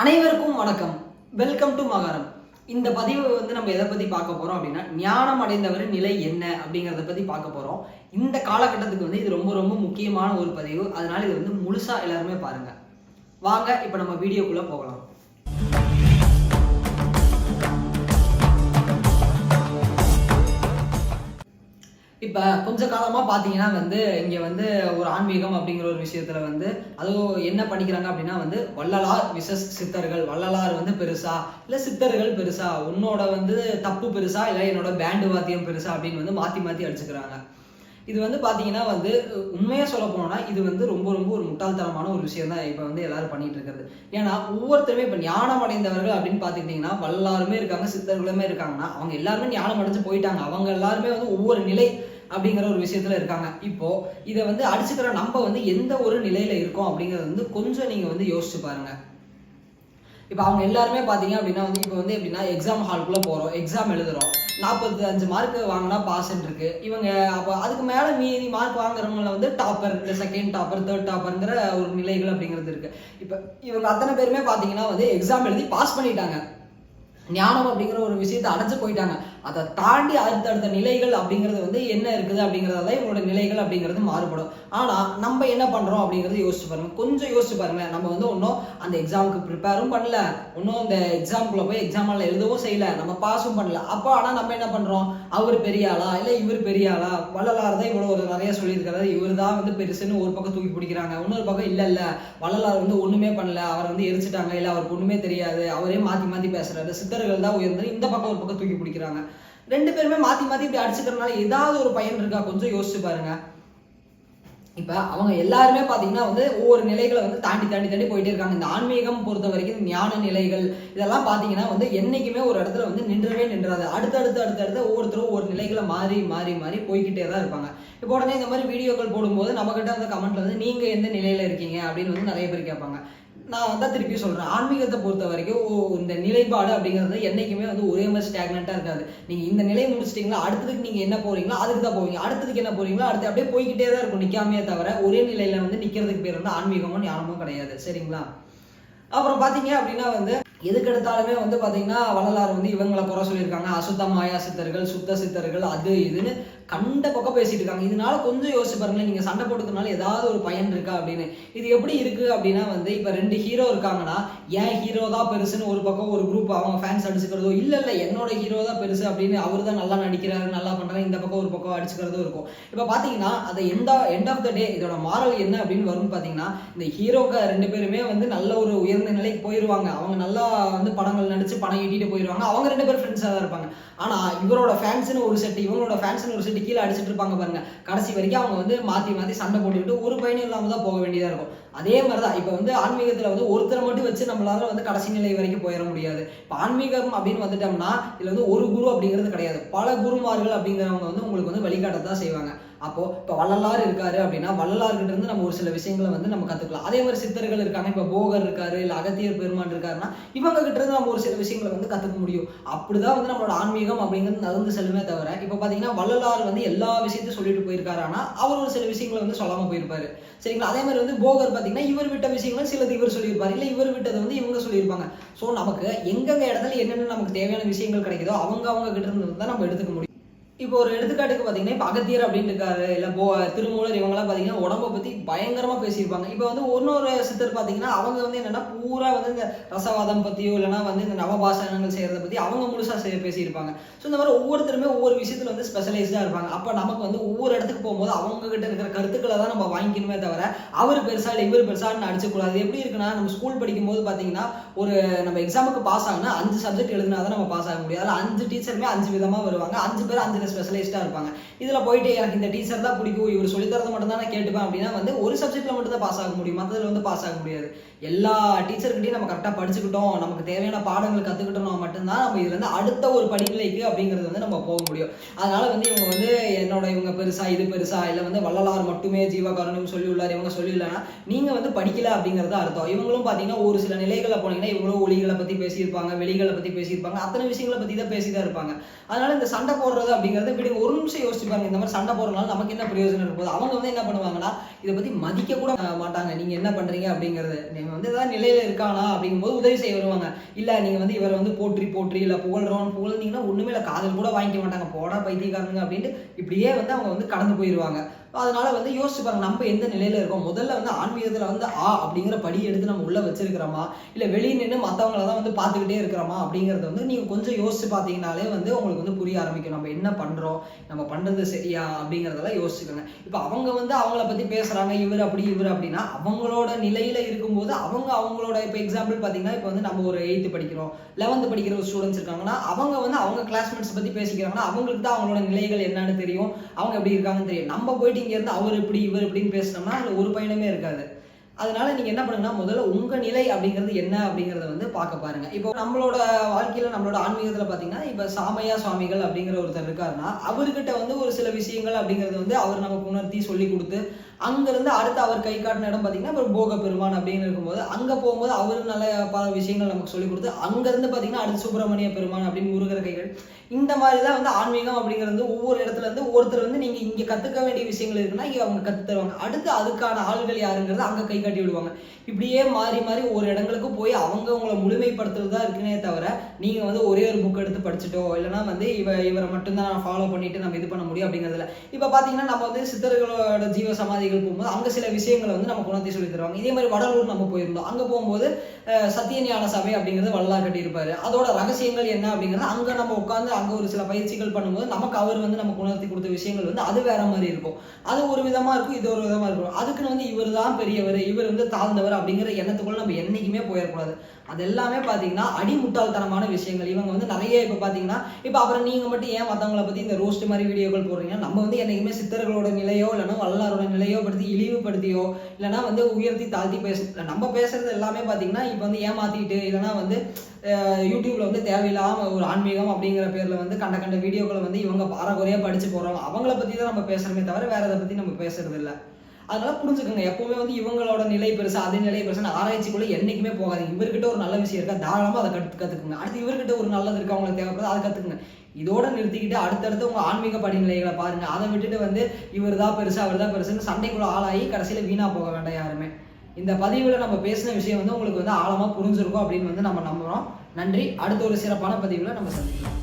அனைவருக்கும் வணக்கம். Welcome to மகாரம். இந்த பதிவு வந்து நம்ம எதை பத்தி பார்க்க போறோம் அப்படின்னா ஞானம் அடைந்தவரின் நிலை என்ன அப்படிங்கறத பத்தி பார்க்க போறோம். இந்த காலகட்டத்துக்கு வந்து இது ரொம்ப ரொம்ப முக்கியமான ஒரு பதிவு. அதனால இது வந்து முழுசா எல்லாருமே பாருங்க. வாங்க இப்போ நம்ம வீடியோக்குள்ள போகலாம். இப்போ கொஞ்ச காலமாக பார்த்தீங்கன்னா வந்து இங்கே வந்து ஒரு ஆன்மீகம் அப்படிங்கிற ஒரு விஷயத்தில் வந்து அதுவும் என்ன பண்ணிக்கிறாங்க அப்படின்னா வந்து வள்ளலார் விசஸ் சித்தர்கள். வள்ளலார் வந்து பெருசா இல்லை சித்தர்கள் பெருசா உன்னோட வந்து தப்பு பெருசா இல்லை என்னோட பேண்டு வாத்தியம் பெருசா அப்படின்னு வந்து மாற்றி மாற்றி அடிச்சுக்கிறாங்க. இது வந்து பார்த்தீங்கன்னா வந்து உண்மையாக சொல்ல போனோம்னா இது வந்து ரொம்ப ரொம்ப ஒரு முட்டாள்தனமான ஒரு விஷயம் தான் இப்போ வந்து எல்லாரும் பண்ணிட்டு இருக்கிறது. ஏன்னா ஒவ்வொருத்தருமே இப்போ ஞானம் அடைந்தவர்கள் அப்படின்னு பார்த்துக்கிட்டிங்கன்னா வல்லாருமே இருக்காங்க சித்தர்களுமே இருக்காங்கன்னா அவங்க எல்லாருமே ஞானம் அடைஞ்சு போயிட்டாங்க. அவங்க எல்லாருமே வந்து ஒவ்வொரு நிலை அப்படிங்கிற ஒரு விஷயத்துல இருக்காங்க. இப்போ இதை வந்து அடிச்சுக்கிற நம்ம வந்து எந்த ஒரு நிலையில இருக்கோம் அப்படிங்கறது வந்து கொஞ்சம் நீங்க வந்து யோசிச்சு பாருங்க. இப்போ அவங்க எல்லாருமே பார்த்தீங்க அப்படின்னா வந்து இப்போ வந்து எப்படின்னா எக்ஸாம் ஹால்குள்ளே போகிறோம் எக்ஸாம் எழுதுறோம். நாற்பத்தி அஞ்சு மார்க் வாங்கினா பாஸ்ன்னு இருக்கு இவங்க அப்போ அதுக்கு மேலே மீதி மார்க் வாங்குறவங்கள வந்து டாப்பர் இல்லை செகண்ட் டாப்பர் தேர்ட் டாப்பருங்கிற ஒரு நிலைகள் அப்படிங்கிறது இருக்கு. இப்போ இவங்க அத்தனை பேருமே பார்த்தீங்கன்னா வந்து எக்ஸாம் எழுதி பாஸ் பண்ணிட்டாங்க. ஞானம் அப்படிங்கிற ஒரு விஷயத்தை அடைஞ்சு போயிட்டாங்க. அதை தாண்டி அடுத்தடுத்த நிலைகள் அப்படிங்கிறது வந்து என்ன இருக்குது அப்படிங்கிறதால தான் இவங்களோட நிலைகள் அப்படிங்கிறது மாறுபடும். ஆனால் நம்ம என்ன பண்ணுறோம் அப்படிங்கிறது யோசிச்சு பாருங்க. கொஞ்சம் யோசிச்சு பாருங்க. நம்ம வந்து ஒன்றும் அந்த எக்ஸாமுக்கு ப்ரிப்பேரும் பண்ணல. ஒன்றும் அந்த எக்ஸாமுக்குள்ள போய் எக்ஸாமில் எழுதவும் செய்யல. நம்ம பாஸும் பண்ணல. அப்போ ஆனால் நம்ம என்ன பண்ணுறோம் அவர் பெரிய ஆளா? இல்லை இவர் பெரிய ஆளா? வள்ளலார் தான் இவ்வளோ ஒரு நிறைய சொல்லியிருக்காரு இவர் தான் வந்து பெருசுன்னு ஒரு பக்கம் தூக்கி பிடிக்கிறாங்க. இன்னொரு பக்கம் இல்லை இல்லை. வள்ளலார் வந்து ஒன்றுமே பண்ணல. அவர் வந்து எரிச்சிட்டாங்க. இல்லை அவருக்கு ஒன்றுமே தெரியாது. அவரே மாற்றி மாற்றி பேசுறாரு. சித்தர்கள் தான் உயர்ந்து இந்த பக்கம் ஒரு பக்கம் தூக்கி பிடிக்கிறாங்க. ரெண்டு பேருமே மாற்றி மாற்றி இப்படி அடிச்சுக்கிறதுனால ஏதாவது ஒரு பயன் இருக்கா? கொஞ்சம் யோசிச்சு பாருங்க. இப்போ அவங்க எல்லாருமே பார்த்தீங்கன்னா வந்து ஒவ்வொரு நிலைகளை வந்து தாண்டி தாண்டி தாண்டி போயிட்டே இருக்காங்க. இந்த ஆன்மீகம் பொறுத்த வரைக்கும் ஞான நிலைகள் இதெல்லாம் பார்த்தீங்கன்னா வந்து என்னைக்குமே ஒரு இடத்துல வந்து நின்றவே நின்றாது. அடுத்தடுத்து அடுத்தடுத்து ஒவ்வொருத்தரும் ஒவ்வொரு நிலைகளை மாறி மாறி மாறி போய்கிட்டே தான் இருப்பாங்க. இப்போ உடனே இந்த மாதிரி வீடியோக்கள் போடும்போது நம்மக்கிட்ட அந்த கமெண்ட்ல வந்து நீங்க எந்த நிலையில இருக்கீங்க? அப்படின்னு வந்து நிறைய பேர் கேட்பாங்க. நான் வந்து திருப்பி சொல்றேன். ஆன்மீகத்தை பொறுத்த வரைக்கும் ஓ, இந்த நிலைப்பாடு அப்படிங்கிறது என்னைக்குமே வந்து ஒரே மாதிரி ஸ்டாக்னண்டா இருக்காது. நீங்க இந்த நிலையை முடிச்சிட்டிங்களா அடுத்ததுக்கு நீங்க என்ன போறீங்களோ அதுக்கு தான் போவீங்க. அடுத்ததுக்கு என்ன போறீங்களோ அடுத்து அப்படியே போய்கிட்டே தான் இருக்கும் நிற்காமையே தவிர ஒரே நிலையில வந்து நிக்கிறதுக்கு பேர் வந்து ஆன்மீகமும் ஞானமும் கிடையாது. சரிங்களா? அப்புறம் பாத்தீங்க அப்படின்னா வந்து எதுக்கு எடுத்தாலுமே வந்து பாத்தீங்கன்னா வள்ளலார் வந்து இவங்களை குறை சொல்லியிருக்காங்க. அசுத்த மாயா சித்தர்கள் சுத்த சித்தர்கள் அது இதுன்னு கண்ட பக்கம் பேசிட்டு இருக்காங்க. இதனால கொஞ்சம் யோசிச்சு பாருங்களேன் நீங்க சண்டை போட்டுக்கிறதுனால ஏதாவது ஒரு பயன் இருக்கா அப்படின்னு. இது எப்படி இருக்கு அப்படின்னா வந்து இப்ப ரெண்டு ஹீரோ இருக்காங்கன்னா ஏன் ஹீரோ தான் பெருசுன்னு ஒரு பக்கம் ஒரு குரூப் அவங்க ஃபேன்ஸ் அடிச்சுக்கிறதோ இல்ல இல்ல என்னோட ஹீரோ தான் பெருசு அப்படின்னு அவர் தான் நல்லா நடிக்கிறாரு நல்லா பண்றாரு இந்த பக்கம் ஒரு பக்கம் அடிச்சுக்கிறதும் இருக்கும். இப்ப பாத்தீங்கன்னா அதை எந்த எண்ட் ஆஃப் த டே இதோட மாரல் என்ன அப்படின்னு வரும்னு பாத்தீங்கன்னா இந்த ஹீரோக்க ரெண்டு பேருமே வந்து நல்ல ஒரு உயர்ந்த நிலைக்கு போயிருவாங்க. அவங்க நல்லா வந்து படங்கள் நடிச்சு பணம் ஈட்டிட்டு போயிருவாங்க. அவங்க ரெண்டு பேரும் ஃப்ரெண்ட்ஸாக தான் இருப்பாங்க. ஆனால் இவரோட ஃபேன்ஸ்னு ஒரு செட்டு இவங்களோட ஃபேன்ஸ்னு ஒரு செட்டு கீழே அடிச்சிட்டு இருப்பாங்க பாருங்க. கடைசி வரைக்கும் அவங்க வந்து மாற்றி மாற்றி சண்டை போட்டுக்கிட்டு ஒரு பயனும் இல்லாமல் தான் போக வேண்டியதாக இருக்கும். அதே மாதிரி தான் இப்போ வந்து ஆன்மீகத்தில் வந்து ஒருத்தரை மட்டும் வச்சு நம்மளால வந்து கடைசி நிலை வரைக்கும் போயிட முடியாது. இப்போ ஆன்மீகம் அப்படின்னு வந்துட்டோம்னா இதில் வந்து ஒரு குரு அப்படிங்கிறது கிடையாது. பல குருமார்கள் அப்படிங்கிறவங்க வந்து உங்களுக்கு வந்து வழிகாட்டத்தான் செய்வாங்க. அப்போ இப்போ வள்ளலார் இருக்காரு அப்படின்னா வள்ளலார்கிட்ட இருந்து நம்ம ஒரு சில விஷயங்களை வந்து நம்ம கத்துக்கலாம். அதே மாதிரி சித்தர்கள் இருக்காங்க. இப்போ போகர் இருக்காரு இல்லை அகத்தியர் பெருமான் இருக்காருன்னா இவங்க கிட்ட இருந்து நம்ம ஒரு சில விஷயங்களை வந்து கத்துக்க முடியும். அப்படிதான் வந்து நம்மளோட ஆன்மீகம் அப்படிங்கிறது நடந்து செல்லுமே தவிர இப்போ பாத்தீங்கன்னா வள்ளலார் வந்து எல்லா விஷயத்தையும் சொல்லிட்டு போயிருக்காரு ஆனா அவர் ஒரு சில விஷயங்களை வந்து சொல்லாம போயிருப்பாரு. சரிங்களா? அதே மாதிரி வந்து போகர் பாத்தீங்கன்னா இவர் விட்ட விஷயங்கள் சிலது இவர் சொல்லியிருப்பாரு. இல்ல இவர் விட்டதை வந்து இவங்க சொல்லியிருப்பாங்க. ஸோ நமக்கு எங்கெங்க இடத்துல என்னென்ன நமக்கு தேவையான விஷயங்கள் கிடைக்குதோ அவங்க அவங்க கிட்ட இருந்து தான் நம்ம எடுத்துக்க முடியும். இப்போ ஒரு எடுத்துக்காட்டுக்கு பார்த்தீங்கன்னா இப்போ அகத்தியர் அப்படின்னு இருக்காரு இல்லை போ திருமூலர் இவங்கெல்லாம் பார்த்தீங்கன்னா உடம்பை பற்றி பயங்கரமாக பேசியிருப்பாங்க. இப்போ வந்து இன்னொரு சித்தர் பார்த்தீங்கன்னா அவங்க வந்து என்னென்னா பூரா வந்து இந்த ரசவாதம் பற்றியோ இல்லைனா வந்து இந்த நவபாசனங்கள் செய்கிறத பற்றி அவங்க முழுசாக செய்ய பேசியிருப்பாங்க. ஸோ இந்த மாதிரி ஒவ்வொருத்தருமே ஒவ்வொரு விஷயத்தில் வந்து ஸ்பெஷலைஸ்டாக இருப்பாங்க. அப்போ நமக்கு வந்து ஒவ்வொரு இடத்துக்கு போகும்போது அவங்ககிட்ட இருக்கிற கருத்துக்களை தான் நம்ம வாங்கிக்கணுமே தவிர அவர் பெருசாக இல்லை இவர் பெருசாக அடிச்சக்கூடாது. எப்படி இருக்குன்னா நம்ம ஸ்கூல் படிக்கும்போது பார்த்தீங்கன்னா ஒரு நம்ம எக்ஸாமுக்கு பாஸ் ஆகுனா அஞ்சு சப்ஜெக்ட் எழுதினா தான் நம்ம பாஸ் ஆக முடியும். அதில் அஞ்சு டீச்சருமே அஞ்சு விதமாக வருவாங்க. அஞ்சு பேர் அஞ்சு ஸ்பெஷலிஸ்டாக இருப்பாங்க. இதில் போயிட்டு எனக்கு இந்த டீச்சர் தான் பிடிக்கும் இவர் சொல்லித்தரத மட்டும் தான் நான் கேட்டுப்பேன் அப்படின்னா வந்து ஒரு சப்ஜெக்ட்டில் மட்டும் தான் பாஸ் ஆக முடியும். மற்றதில் வந்து பாஸ் ஆக முடியாது. எல்லா டீச்சர்கிட்டையும் நம்ம கரெக்டாக படிச்சுக்கிட்டோம் நமக்கு தேவையான பாடங்கள் கற்றுக்கிட்டோம்னா மட்டும்தான் நம்ம இதுலேருந்து அடுத்த ஒரு படிநிலைக்கு அப்படிங்கிறது வந்து நம்ம போக முடியும். அதனால வந்து இவங்க வந்து என்னோட இவங்க பெருசா இது பெருசா இல்லை வந்து வள்ளலார் மட்டுமே ஜீவகாரணம் சொல்லி உள்ளார் இவங்க சொல்லியுள்ளனா நீங்கள் வந்து படிக்கல அப்படிங்கிறது அர்த்தம். இவங்களும் பார்த்தீங்கன்னா ஒரு சில நிலைகளில் போனீங்கன்னா இவங்களும் ஒளிகளை பற்றி பேசியிருப்பாங்க வெளிகளை பற்றி பேசியிருப்பாங்க அத்தனை விஷயங்களை பற்றி தான் பேசி தான் இருப்பாங்க. அதனால இந்த சண்டை போடுறது அப்படிங்கிறது அப்படிங்கறத விடுங்க ஒரு நிமிஷம் யோசிச்சு பாருங்க இந்த மாதிரி சண்டை போடுறதுனால நமக்கு என்ன பிரயோஜனம் இருக்கும் அவங்க வந்து என்ன பண்ணுவாங்கன்னா இதை பத்தி மதிக்க கூட மாட்டாங்க. நீங்க என்ன பண்றீங்க அப்படிங்கறது. நீங்க வந்து ஏதாவது நிலையில இருக்கானா அப்படிங்கும்போது உதவி செய்ய வருவாங்க. இல்ல நீங்க வந்து இவரை வந்து போற்றி போற்றி இல்ல புகழ்றோம் புகழ்ந்தீங்கன்னா ஒண்ணுமே இல்ல காதல் கூட வாங்கிக்க மாட்டாங்க. போடா பைத்தியக்காரங்க அப்படின்ட்டு இப்படியே வந்து அவங்க வந்து கடந்து போயிடுவாங்க அதனால வந்து யோசிச்சு பாருங்க நம்ம எந்த நிலையில இருக்கோம்? முதல்ல வந்து ஆன்மீகத்துல வந்து ஆ அப்படிங்கிற படி எடுத்து நம்ம உள்ள வச்சிருக்கிறோமா? இல்ல வெளியே நின்று மற்றவங்கள தான் வந்து பார்த்துக்கிட்டே இருக்கிறோமா? அப்படிங்கறத வந்து நீங்க கொஞ்சம் யோசிச்சு பார்த்தீங்கனாலே வந்து உங்களுக்கு வந்து புரிய ஆரம்பிக்கும். நம்ம என்ன பண்றோம்? நம்ம பண்றது சரியா? அப்படிங்கறதெல்லாம் யோசிச்சுக்கோங்க. இப்போ அவங்க வந்து அவங்கள பத்தி பேசுறாங்க. இவர் அப்படி இவர் அப்படின்னா அவங்களோட நிலையில இருக்கும்போது அவங்க அவங்களோட இப்போ எக்ஸாம்பிள் பாத்தீங்கன்னா இப்போ வந்து நம்ம ஒரு எயித்து படிக்கிறோம். லெவன்த் படிக்கிற ஒரு ஸ்டூடெண்ட்ஸ் இருக்காங்கன்னா அவங்க வந்து அவங்க கிளாஸ்மேட்ஸ் பத்தி பேசிக்கிறாங்கன்னா அவங்களுக்கு தான் அவங்களோட நிலைகள் என்னன்னு தெரியும். அவங்க எப்படி இருக்காங்கன்னு தெரியும். நம்ம போயிட்டு இங்க அவர் இப்படி இவர் இப்படின்னு பேசினோம்னா அதில் ஒரு பயணமே இருக்காது. அதனால நீங்க என்ன பண்ணுங்கன்னா முதல்ல உங்க நிலை அப்படிங்கிறது என்ன அப்படிங்கறத வந்து பார்க்க பாருங்க. இப்போ நம்மளோட வாழ்க்கையில நம்மளோட ஆன்மீகத்துல பாத்தீங்கன்னா இப்ப சாமையா சுவாமிகள் அப்படிங்கிற ஒருத்தர் இருக்காருன்னா அவர்கிட்ட வந்து ஒரு சில விஷயங்கள் அப்படிங்கறது வந்து அவர் நமக்கு உணர்த்தி சொல்லி கொடுத்து அங்கேருந்து அடுத்து அவர் கை காட்டின இடம் பார்த்தீங்கன்னா அப்புறம் போக பெருமான் அப்படின்னு இருக்கும்போது அங்கே போகும்போது அவரும் நல்ல பல விஷயங்கள் நமக்கு சொல்லிக் கொடுத்து அங்கேருந்து பார்த்தீங்கன்னா அடுத்து சுப்பிரமணிய பெருமான் அப்படின்னு முருகர் கைகள். இந்த மாதிரி தான் வந்து ஆன்மீகம் அப்படிங்கிறது வந்து ஒவ்வொரு இடத்துல இருந்து ஒருத்தர் வந்து நீங்கள் இங்கே கற்றுக்க வேண்டிய விஷயங்கள் இருக்குன்னா இங்கே அவங்க கற்று தருவாங்க. அடுத்து அதுக்கான ஆள்கள் யாருங்கிறது அங்கே கை காட்டி விடுவாங்க. இப்படியே மாறி மாறி ஒரு இடங்களுக்கு போய் அவங்க உங்களை முழுமைப்படுத்துறது தான் இருக்குனே தவிர நீங்கள் வந்து ஒரே ஒரு புக் எடுத்து படிச்சுட்டோ இல்லைனா வந்து இவ இவரை மட்டும்தான் ஃபாலோ பண்ணிட்டு நம்ம இது பண்ண முடியும் அப்படிங்கிறதுல இப்போ பார்த்தீங்கன்னா நம்ம வந்து சித்தர்களோட ஜீவ சமாதி சமாதிகள் போகும்போது அங்கே சில விஷயங்களை வந்து நம்ம குணத்தை சொல்லி தருவாங்க. இதே மாதிரி வடலூர் நம்ம போயிருந்தோம். அங்கே போகும்போது அஹ், சத்தியஞான சபை அப்படிங்கிறது வள்ளலார் கட்டியிருப்பாரு. அதோட ரகசியங்கள் என்ன அப்படிங்கிறது அங்கே நம்ம உட்காந்து அங்கே ஒரு சில பயிற்சிகள் பண்ணும்போது நமக்கு அவர் வந்து நமக்கு உணர்த்தி கொடுத்த விஷயங்கள் வந்து அது வேற மாதிரி இருக்கும். அது ஒரு விதமா இருக்கும் இது ஒரு விதமாக இருக்கும். அதுக்குன்னு வந்து இவர் தான் பெரியவர் இவர் வந்து தாழ்ந்தவர் அப்படிங்கிற எண்ணத்துக்குள்ள நம்ம என்னைக்குமே போயிடக்கூடாது அது எல்லாமே பார்த்தீங்கன்னா அடிமுட்டாள்தனமான விஷயங்கள். இவங்க வந்து நிறைய இப்போ பார்த்தீங்கன்னா இப்போ அப்புறம் நீங்கள் மட்டும் ஏன் மற்றவங்களை பற்றி இந்த ரோஸ்ட் மாதிரி வீடியோக்கள் போடுறீங்க? நம்ம வந்து என்னைக்குமே சித்தர்களோட நிலையோ இல்லைன்னா வல்லாரோட நிலையோ படுத்தி இழிவுபடுத்தியோ இல்லைன்னா வந்து உயர்த்தி தாழ்த்தி பேச நம்ம பேசுறது எல்லாமே பார்த்தீங்கன்னா இப்போ வந்து ஏமாத்திட்டு இல்லைன்னா வந்து யூடியூப்ல வந்து தேவையில்லாம ஒரு ஆன்மீகம் அப்படிங்கிற பேர்ல வந்து கண்ட கண்ட வீடியோக்களை வந்து இவங்க பாரகுறையா படிச்சு போறோம். அவங்கள பத்தி தான் நம்ம பேசுறோமே தவிர வேற எதை பத்தி நம்ம பேசுறது இல்ல. அதனால புரிஞ்சுக்கோங்க எப்பவுமே வந்து இவங்களோட நிலை பெருசு அது நிலை பெருசுன்னு ஆராய்ச்சிக்குள்ள என்னைக்குமே போகாது இவர்கிட்ட ஒரு நல்ல விஷயம் இருக்கா தாராளமா அதை கற்று கத்துக்குங்க. அடுத்து இவர்கிட்ட ஒரு நல்லது இருக்கு அவங்களுக்கு தேவைப்படுது அதை கத்துக்குங்க. இதோட நிறுத்திக்கிட்டு அடுத்தடுத்து உங்க ஆன்மீக படிநிலைகளை பாருங்க. அதை விட்டுட்டு வந்து இவர் தான் பெருசு அவர் தான் பெருசுன்னு சண்டைக்குள்ள ஆளாகி கடைசியில வீணா போக வேண்டாம் யாருமே. இந்த பதிவுல நம்ம பேசின விஷயம் வந்து உங்களுக்கு வந்து ஆழமா புரிஞ்சிருக்கும் அப்படின்னு வந்து நம்ம நம்புறோம். நன்றி. அடுத்த ஒரு சிறப்பான பதிவுல நம்ம சந்திக்கலாம்.